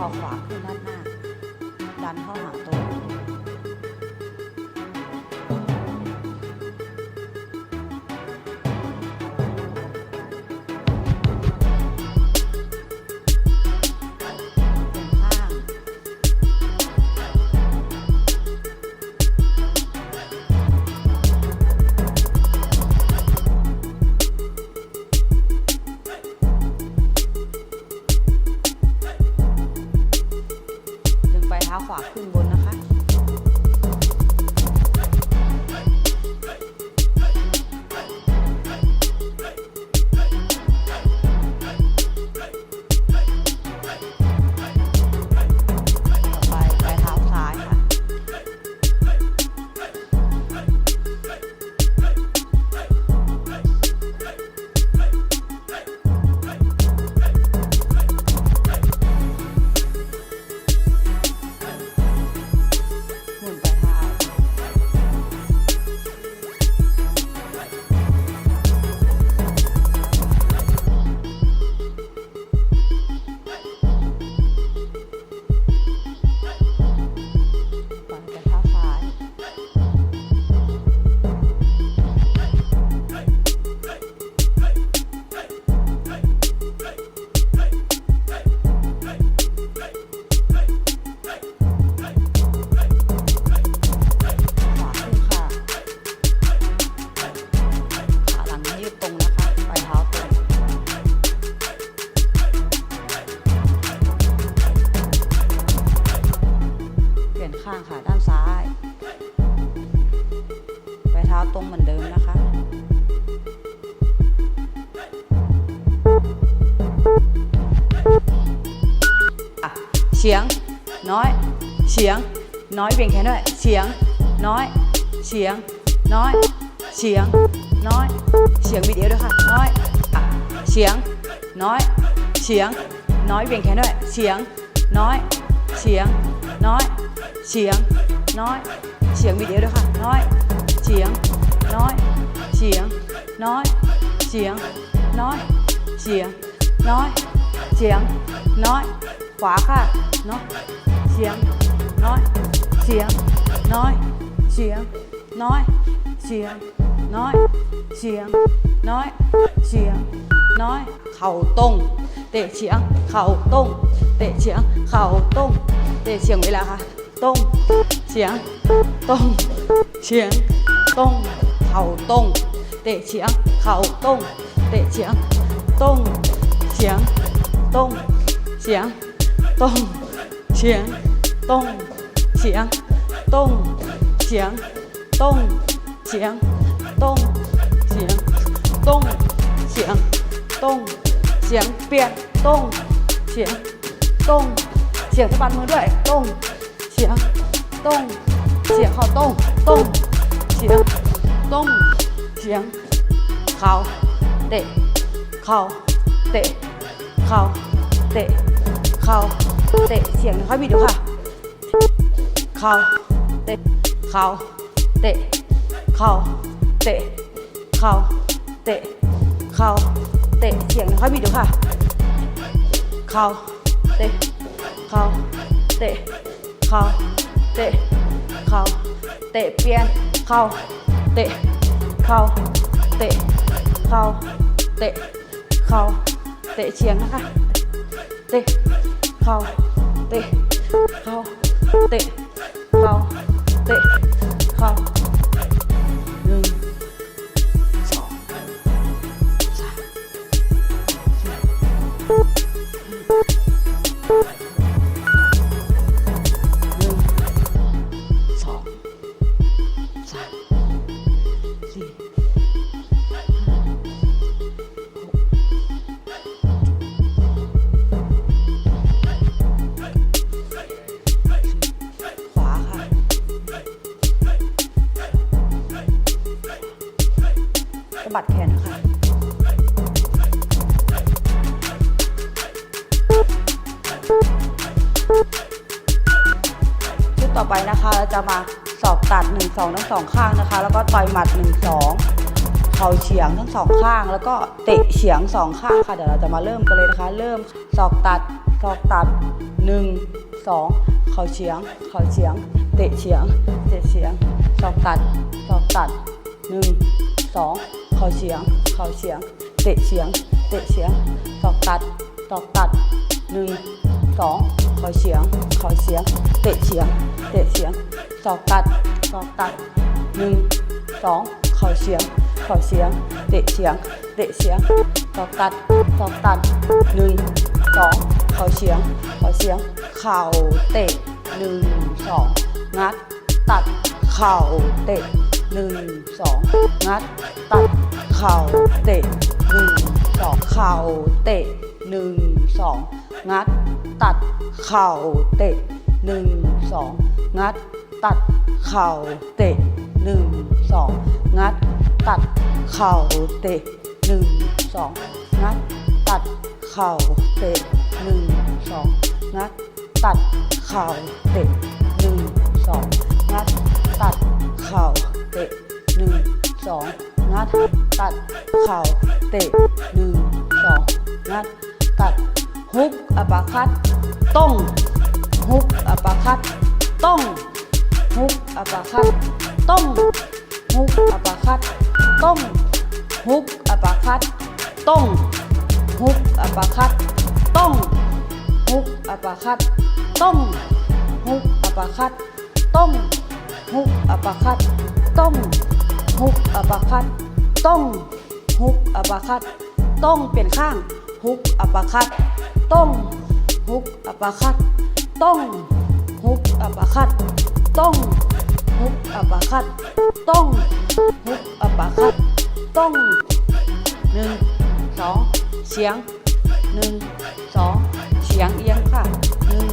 เข่าขวาขึ้นด้านหน้า ดันเข้าหาตัว 法会。 เฉียง น้อย เฉียง น้อยเบี่ยงแขนด้วย เฉียง น้อย เฉียง น้อย เฉียง น้อย เฉียงบิดเอวด้วยค่ะ น้อย เฉียง น้อย เฉียง น้อยเบี่ยงแขนด้วย เฉียง น้อย เฉียง น้อย เฉียง น้อย เฉียงบิดเอวด้วยค่ะ น้อย เฉียง น้อย เฉียง น้อย เฉียง น้อย เฉียง น้อย เฉียง น้อย ขวาค่ะเนาะเฉียงน้อยเฉียงน้อยเฉียงน้อยเฉียงน้อยเฉียงน้อยเฉียงน้อย เข่าตรงเตะเฉียงเข่าตรงเตะเฉียงเข่าตรงเตะเฉียงเวลาค่ะตรงเฉียงตรงเฉียงตรงเข่าตรงเตะเฉียงเข่าตรงเตะเฉียงตรงเฉียงตรงเฉียง ตรงเฉียงตรงเฉียงตรงเฉียงตรงเฉียงตรงเฉียงตรงเฉียงตรงเฉียงเปลี่ยนตรงเฉียงตรงเฉียงสะบัดมือด้วยตรงเฉียงตรงเฉียงเข่าตรงตรงเฉียงตรงเฉียงเข่าเตะเข่าเตะเข่าเตะ เข่าเตะเสียงค่อยบิดดูค่ะ เข่าเตะเข่าเตะเข่าเตะเข่าเตะเข่าเตะเสียงค่อยบิดดูค่ะ เข่าเตะเข่าเตะเข่าเตะเข่าเตะเปลี่ยนเข่าเตะเข่าเตะเข่าเตะเข่าเตะเฉียงนะคะเตะ vào tệ vào tệ vào tệ vào ไปนะคะเราจะมาสอบตัด 1 2 ทั้งสองข้างนะคะ แล้วก็ต่อยหมัด 1 2 เข่าเฉียงทั้งสองข้าง แล้วก็เตะเฉียงสองข้างค่ะ เดี๋ยวเราจะมาเริ่มกันเลยนะคะ เริ่มศอกตัดศอกตัดหนึ่งสองเข่าเฉียง เข่าเฉียง เตะเฉียง เตะเฉียงศอกตัดศอกตัดหนึ่งสองเข่าเฉียง เข่าเฉียง เตะเฉียง เตะเฉียงศอกตัดศอกตัดหนึ่งสองเข่าเฉียง เข่าเฉียง เตะเฉียง เตะเฉียงศอกตัดศอกตัดหนึ่งสองเข่าเฉียงเข่าเฉียง เตะเฉียง เตะเฉียงศอกตัดศอกตัดหนึ่งสองเข่าเฉียงเข่าเฉียง เข่าเตะหนึ่งสองงัด ตัด เข่าเตะหนึ่งสองงัด ตัด เข่าเตะหนึ่งสองเข่าเตะหนึ่งสองงัด ตัด เข่าเตะหนึ่งสอง งัด ตัด เข่าเตะหนึ่งสองงัด ตัด เข่าเตะหนึ่งสองงัด ตัด เข่าเตะหนึ่งสองงัด ตัด เข่าเตะหนึ่งสองงัด ตัด เข่าเตะหนึ่งสองงัด ตัด เข่าเตะหนึ่งสองงัด ตัดฮุกอัปเปอร์คัตต้องฮุกอัปเปอร์คัต ต้องฮุกอัปเปอร์คัตต้องฮุกอัปเปอร์คัตต้องฮุกอัปเปอร์คัตต้องฮุกอัปเปอร์คัตต้องฮุกอัปเปอร์คัตต้องฮุกอัปเปอร์คัตต้องฮุกอัปเปอร์คัตต้องฮุกอัปเปอร์คัตต้องฮุกอัปเปอร์คัตต้องเปลี่ยนข้างฮุกอัปเปอร์คัตต้องฮุกอัปเปอร์คัตต้อง อัปเปอร์คัตต้องฮุกอัปเปอร์คัตต้องฮุกอัปเปอร์คัตต้องหนึ่งสองเฉียงหนึ่งสองเฉียงเอียงค่ะหนึ่ง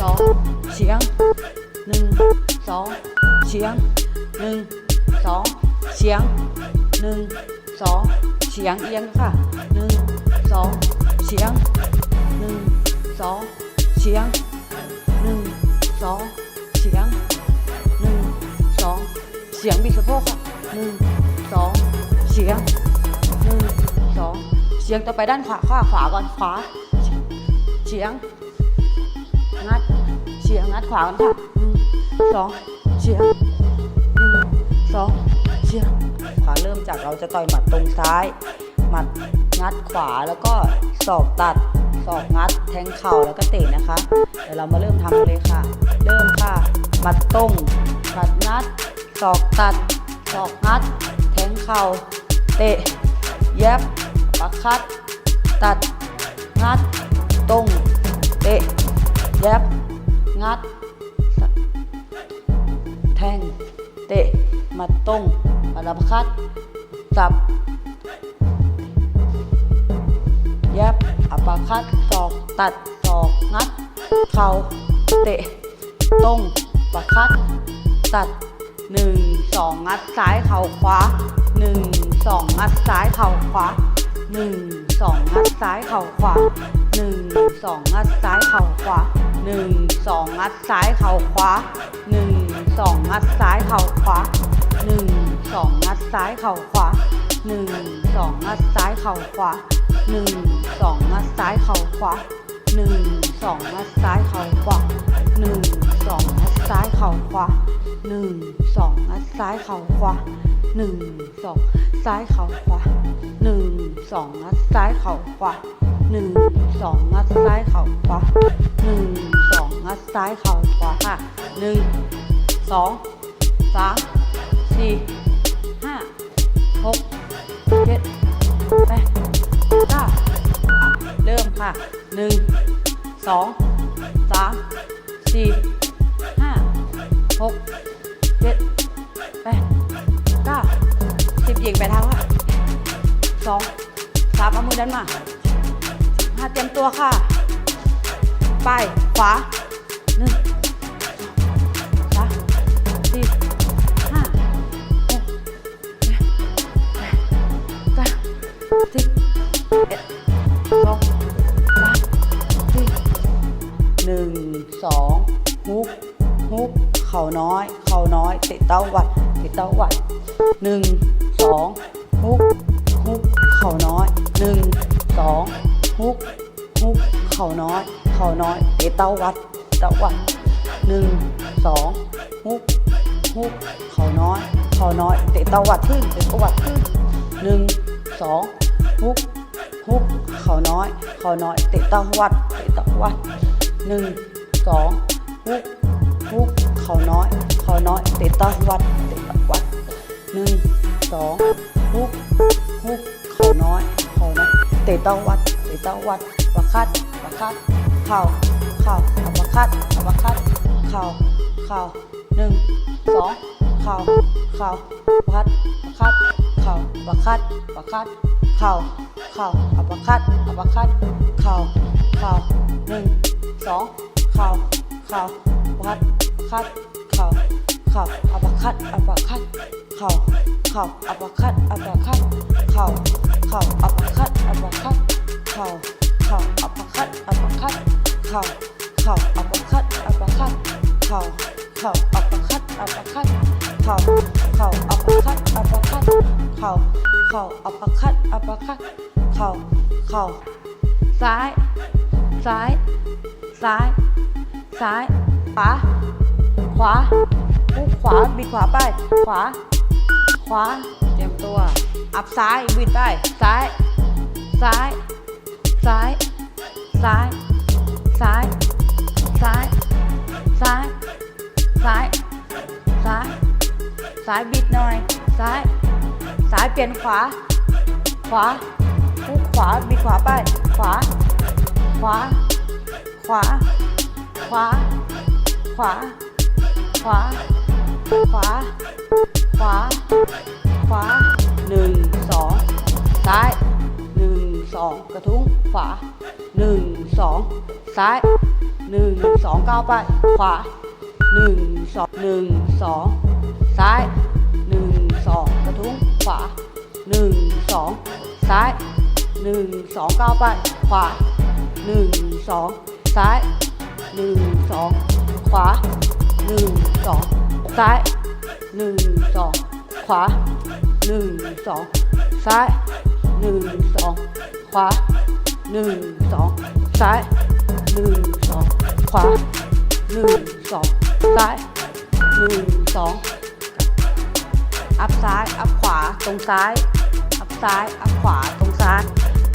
สองเฉียงหนึ่งสองเฉียงหนึ่งสองเฉียงหนึ่งสองเฉียงเอียงค่ะหนึ่งสองเฉียงหนึ่งสองเฉียง สองเฉียงหนึ่งสองเฉียงบิดสะโพกค่ะหนึ่งสองเฉียงหนึ่งสองเฉียงต่อไปด้านขวาขวาขวาก่อนขวาเฉียงงัดเฉียงงัดขวากันค่ะหนึ่งสองเฉียงหนึ่งสองเฉียงขวาเริ่มจากเราจะต่อยหมัดตรงซ้ายหมัดงัดขวาแล้วก็ศอกตัดศอกงัดแทงเข่าแล้วก็เตะนะคะ เดี๋ยวเรามาเริ่มทำเลยค่ะ เริ่มค่ะหมัดตรงหมัดงัดศอกตัดศอกงัด แทงเข่า เตะเย็บปักคัด ตัด งัดตรงเตะเย็บงัด แทง เตะหมัดตรงหมัดอัปคัด จับเย็บอัปเปอร์คัดศอกตัดศอกงัด เข่า เตะ ตรงปักคัด ตัดหนึ่งสองงัดซ้ายเข่าขวาหนึ่งสองงัดซ้ายเข่าขวาหนึ่งสองงัดซ้ายเข่าขวาหนึ่งสองงัดซ้ายเข่าขวาหนึ่งสองงัดซ้ายเข่าขวาหนึ่งสองงัดซ้ายเข่าขวาหนึ่งสองงัดซ้ายเข่าขวาหนึ่งสองงัดซ้ายเข่าขวาหนึ่งสองงัดซ้ายเข่าขวาหนึ่งสองงัดซ้ายเข่าขวาหนึ่ง องงัดซ้ายเข่าขวาหนึ่งสองงัดซ้ายเข่าขวาหนึ่งสองซ้ายเข่าขวาหนึ่งสองงัดซ้ายเข่าขวาหนึ่งสองงัดซ้ายเข่าขวาหนึ่งสองงัดซ้ายเข่าขวาค่ะหนึ่งสองสามสี่ห้าหกเจ็ดแปดเก้าเริ่มค่ะหนึ่งสองสามสี่ หกเจ็ดแปดเก้าสิบเหยียงไปเท้าค่ะสองสามเอามือดันมาห้าเตรียมตัวค่ะ ไป ขวาหนึ่ง เข่าน้อย เข่าน้อยเตะเต้าวัดเตะเต้าวัดหนึ่งสองฮุกฮุกเข่าน้อยหนึ่งสองฮุกฮุกเข่าน้อย เข่าน้อยเตะเต้าวัดเต้าวัดหนึ่งสองฮุกฮุกเข่าน้อย เข่าน้อยเตะเต้าวัดขึ้นเตะเต้าวัดขึ้นหนึ่งสองฮุกฮุกเข่าน้อย เข่าน้อยเตะเต้าวัดเตะเต้าวัดหนึ่งสองฮุกฮุก เข่าน้อยเข่าน้อยเตต้าวัดเตต้าวัดหนึ่งสองฮุกฮุกเข่าน้อยเข่าน้อยเตต้าวัดเตต้าวัดประคัดประคัดเข่าเข่าอัปคัดอัปคัดเข่าเข่าหนึ่งสองเข่าเข่าประคัดประคัดเข่าประคัดประคัดเข่าเข่าอัปคัดอัปคัดเข่าเข่าหนึ่งสองเข่าเข่าประคัด คัดเข่าเข่าอัปคัดอัปคัดเข่าเข่าอัปคัดอัปคัดเข่าเข่าอัปคัดอัปคัดเข่าเข่าอัปคัดอัปคัดเข่าเข่าอัปคัดอัปคัดเข่าเข่าอัปคัดอัปคัดเข่าเข่าอัปคัดอัปคัดเข่าเข่าอัปคัดอัปคัดเข่าเข่าซ้าย ซ้าย ซ้าย ซ้ายขวา ขวาปุ๊บขวาบิดขวาไป ขวา ขวาเตรียมตัว อัพซ้ายบิดไป ซ้าย ซ้าย ซ้าย ซ้าย ซ้าย ซ้าย ซ้าย ซ้าย ซ้าย ซ้ายบิดหน่อย ซ้าย ซ้ายเปลี่ยนขวา ขวาปุ๊บขวาบิดขวาไป ขวา ขวา ขวา ขวา ขวา ขวา ขวา ขวา ขวาหนึ่งสองซ้ายหนึ่งสองกระทุ้งขวาหนึ่งสองซ้ายหนึ่งสองก้าวไปขวาหนึ่งสองหนึ่งสองซ้ายหนึ่งสองกระทุ้งขวาหนึ่งสองซ้ายหนึ่งสองก้าวไปขวาหนึ่งสองซ้ายหนึ่งสองขวา หนึ่งสองซ้ายหนึ่งสองขวาหนึ่งสองซ้ายหนึ่งสองขวาหนึ่งสองซ้ายหนึ่งสองขวาหนึ่งสองซ้ายหนึ่งสองอัพซ้ายอัพขวาตรงซ้ายอัพซ้ายอัพขวาตรงซ้าย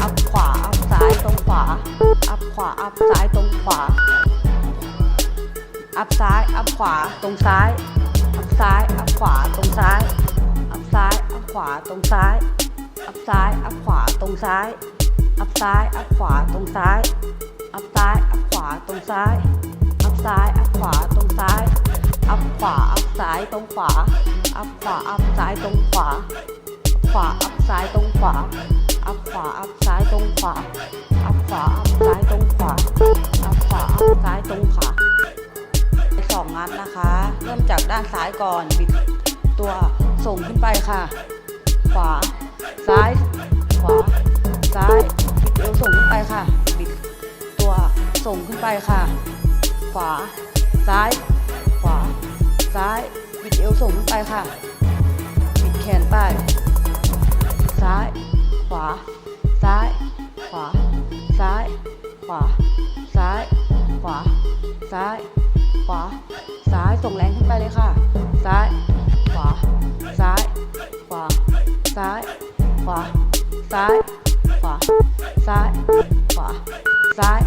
อัพขวาอัพซ้ายตรงขวาอัพขวาอัพซ้ายตรงขวา อัพซ้าย อัพขวา ตรงซ้าย อัพซ้าย อัพขวา ตรงซ้าย อัพซ้าย อัพขวา ตรงซ้าย อัพซ้าย อัพขวา ตรงซ้าย อัพซ้าย อัพขวา ตรงซ้าย อัพซ้าย อัพขวา ตรงซ้าย อัพซ้าย อัพขวา ตรงซ้าย อัพขวา อัพซ้าย ตรงขวา อัพขวา อัพซ้าย ตรงขวาอัพขวา อัพซ้าย ตรงขวา อัพขวา อัพซ้าย ตรงขวา อัพขวา อัพซ้าย ตรงขวาอัพขวาัดนะคะ เริ่มจากด้านซ้ายก่อนบิดตัวส่งขึ้นไปค่ะ ขวา ซ้าย ขวา ซ้าย บิดเอวส่งขึ้นไปค่ะ บิดตัวส่งขึ้นไปค่ะ ขวา ซ้าย ขวา ซ้าย บิดเอวส่งขึ้นไปค่ะ บิดแขนไป ซ้าย ขวา ซ้าย ขวา ซ้าย ขวา ซ้าย ขวา ซ้าย ขวา ซ้ายส่งแรงขึ้นไปเลยค่ะ ซ้าย ขวา ซ้าย ขวา ซ้าย ขวา ซ้าย ขวา ซ้าย ขวา ซ้าย